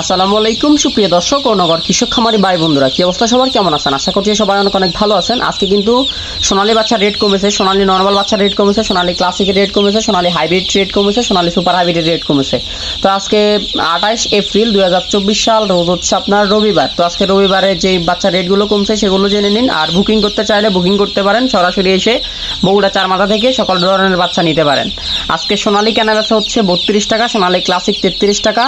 আসসালামু আলাইকুম, সুপ্রিয় দর্শক ও নগর কৃষক খামারি ভাই বন্ধুরা, কি অবস্থা সবার? কেমন আছেন? আশা করছি সবাই অনেক অনেক ভালো আছেন। আজকে কিন্তু সোনালী বাচ্চার রেট কমেছে, সোনালী নর্মাল বাচ্চার রেট কমেছে, সোনালী ক্লাসিকের রেট কমেছে, সোনালী হাইব্রিড রেট কমেছে, সোনালী সুপার হাইব্রিডের রেট কমেছে। তো আজকে আঠাইশ এপ্রিল দু হাজার চব্বিশ সাল, রোজ হচ্ছে আপনার রবিবার। তো আজকে রবিবারে যে বাচ্চার রেটগুলো কমছে, সেগুলো জেনে নিন। আর বুকিং করতে চাইলে বুকিং করতে পারেন, সরাসরি এসে বগুড়া চার মাথা থেকে সকল ধরনের বাচ্চা নিতে পারেন। আজকে সোনালী কেনা বেচা হচ্ছে বত্রিশ টাকা, সোনালী ক্লাসিক তেত্রিশ টাকা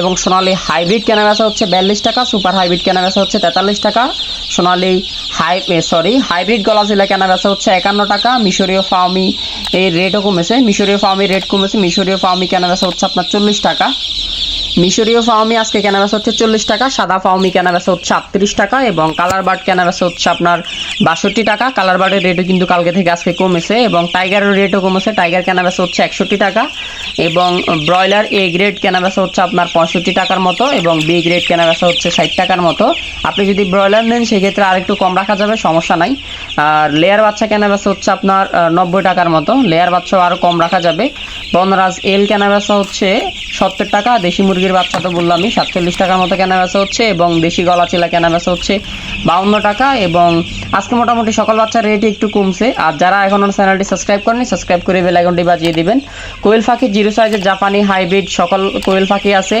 এবং সোনালী হাইব্রিড কেনা বেচা হচ্ছে বিয়াল্লিশ টাকা, সুপার হাইব্রিড কেনা বেচা হচ্ছে তেতাল্লিশ টাকা। সোনালি হাই সরি হাইব্রিড গলা জিলা কেনা বেচা হচ্ছে একান্ন টাকা, মিশরীয় ফার্মি এর রেটও কমেছে, মিশরীয় ফার্মির রেট কমেছে, মিশরীয় ফার্মি কেনা বেচা হচ্ছে আপনার চল্লিশ টাকা। মিশরীয় ফাউমি আজকে কেনা বেচা হচ্ছে চল্লিশ টাকা, সাদা ফাউমি কেনা বেচা হচ্ছে আটত্রিশ টাকা এবং কালার বার্ড কেনা বেচা হচ্ছে আপনার বাষট্টি টাকা। কালার বার্ডের রেটও কিন্তু কালকে থেকে আজকে কমেছে এবং টাইগারের রেটও কমেছে। টাইগার কেনা বেচা হচ্ছে একষট্টি টাকা এবং ব্রয়লার এ গ্রেড কেনা বেচা হচ্ছে আপনার পঁয়ষট্টি টাকার মতো এবং বি গ্রেড কেনা বেচা হচ্ছে ষাট টাকার মতো। আপনি যদি ব্রয়লার নেন, সেক্ষেত্রে আরেকটু কম রাখা যাবে, সমস্যা নাই। আর লেয়ার বাচ্চা কেনা বেচা হচ্ছে আপনার নব্বই টাকার মতো। লেয়ার বাচ্চাও আরও কম রাখা যাবে। বনরাজ এল কেনা বেচা হচ্ছে সত্তর টাকা, দেশি মুরগির বাচ্চা তো বললামই, সাতচল্লিশ টাকার মতো কেনা বেচা হচ্ছে এবং দেশি গলা চিলা কেনা বেচা হচ্ছে বাউন্ন টাকা এবং আজকে মোটামুটি সকল বাচ্চার রেট একটু কমছে। আর যারা এখনও চ্যানেলটি সাবস্ক্রাইব করেনি সাবস্ক্রাইব করে বেল আইকনটি বাজিয়ে দিবেন। কোয়েল পাখি জিরো সাইজের জাপানি হাইব্রিড সকল কোয়েল পাখি আছে,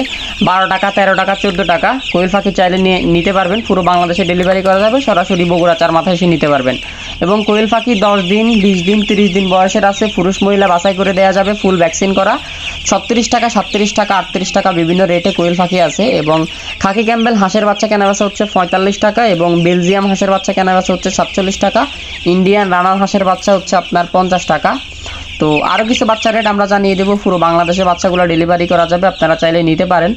বারো টাকা, তেরো টাকা, চোদ্দ টাকা। কোয়েল পাখি চাইলে নিয়ে নিতে পারবেন, পুরো বাংলাদেশে ডেলিভারি করা যাবে, সরাসরি বগুড়া চার মাথায় এসে নিতে পারবেন। এবং কোয়েল পাখি দশ দিন, বিশ দিন, তিরিশ দিন বয়সের আছে। পুরুষ মহিলা বাছাই করে দেওয়া যাবে ফুল ভ্যাকসিন করা। ছত্রিশ টাকা, সাতত্রিশ টাকা, আটত্রিশ টাকা বিভিন্ন রেটে কোয়েল পাখি আছে এবং খাকি ক্যাম্বেল হাঁসের বাচ্চা কেনা বেচা হচ্ছে পঁয়তাল্লিশ টাকা এবং বেলজিয়াম হাঁসের বাচ্চা কেনা বেচা হচ্ছে সাতচল্লিশ টাকা। ইন্ডিয়ান রানার হাঁসের বাচ্চা হচ্ছে আপনার পঞ্চাশ টাকা। তো আরও কিছু বাচ্চা রেট আমরা জানিয়ে দেবো। পুরো বাংলাদেশের বাচ্চাগুলো ডেলিভারি করা যাবে, আপনারা চাইলে নিতে পারেন।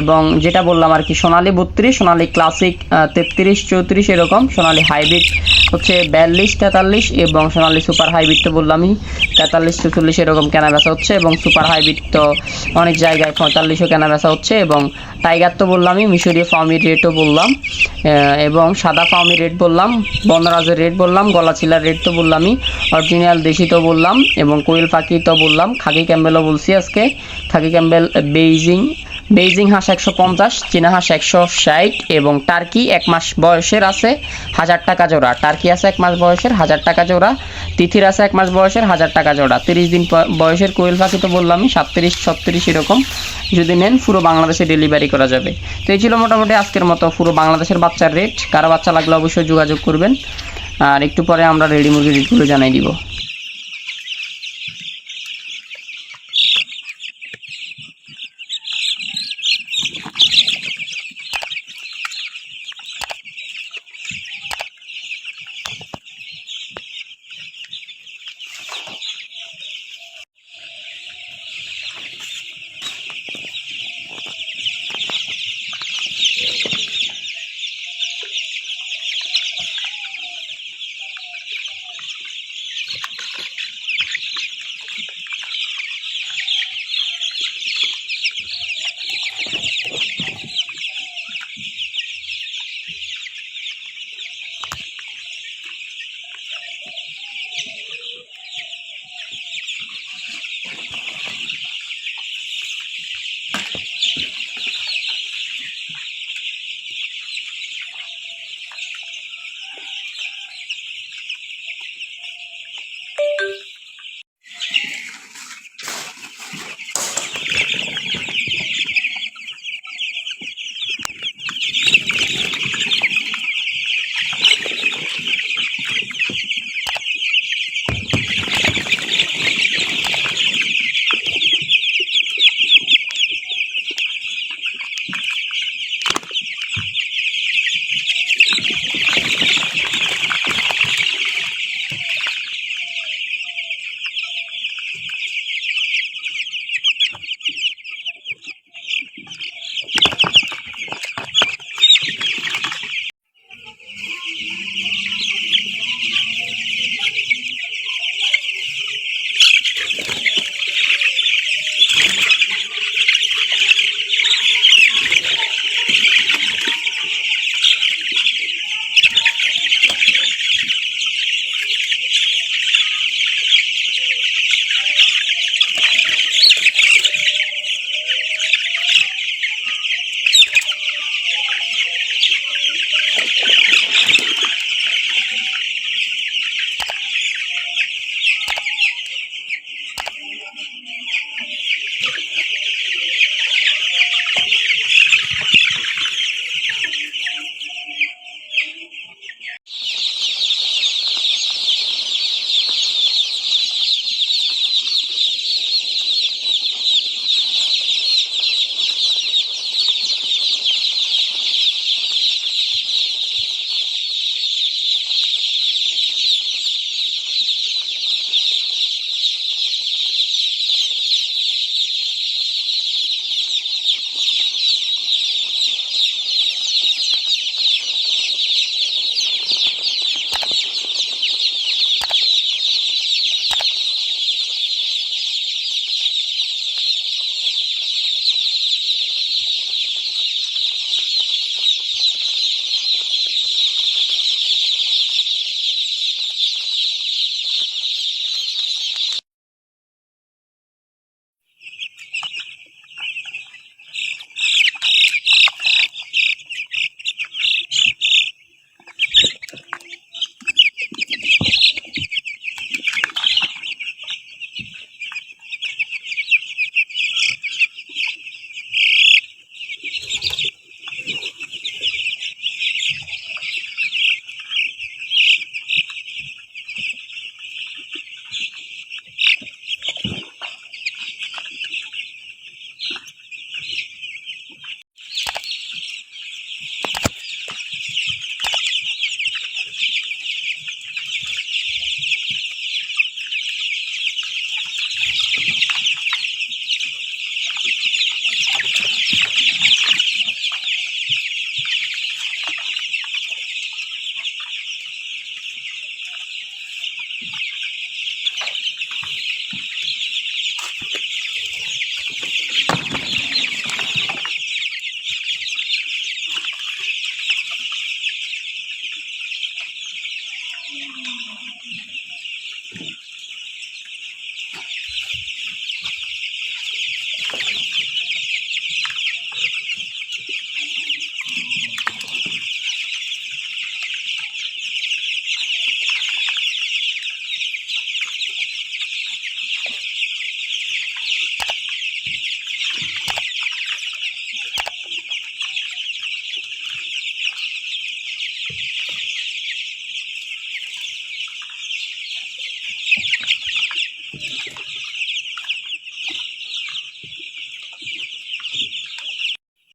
এবং যেটা বললাম আর কি, সোনালি বত্রিশ, সোনালি ক্লাসিক তেত্রিশ, চৌত্রিশ এরকম, সোনালি হাইব্রিড হচ্ছে বিয়াল্লিশ, তেতাল্লিশ এবং সোনালি সুপার হাইব্রিড তো বললামই। তেতাল্লিশ, চৌচল্লিশ এরকম কেনা বেচা হচ্ছে এবং সুপার হাইব্রিড তো অনেক জায়গায় পঁয়তাল্লিশও কেনা বেচা হচ্ছে এবং টাইগার তো বললামই, মিশরীয় ফার্মির রেটও বললাম এবং সাদা ফার্মির রেট বললাম, বনরাজের রেট বললাম, গলাচিলার রেট তো বললামই, অরিজিনাল দেশি তো বললাম এবং কোয়েল পাখি তো বললাম, খাকি ক্যাম্বেলও বলছি আজকে, খাকি ক্যাম্বেল, বেইজিং বেইজিং হাঁস একশো পঞ্চাশ, চীনা হাঁস একশো ষাট এবং টার্কি এক মাস বয়সের আছে হাজার টাকা জোড়া। টার্কি আছে এক মাস বয়সের, হাজার টাকা জোড়া। তিথির আছে এক মাস বয়সের, হাজার টাকা জোড়া। তিরিশ দিন বয়সের কোয়েল পাখি তো বললামই, সাতত্রিশ, ছত্রিশ এরকম। যদি নেন পুরো বাংলাদেশে ডেলিভারি করা যাবে। তো এই ছিল মোটামুটি আজকের মতো পুরো বাংলাদেশের বাচ্চার রেট কারও বাচ্চা লাগলে অবশ্যই যোগাযোগ করবেন। আর একটু পরে আমরা রেডি রেটগুলো জানাই দিব।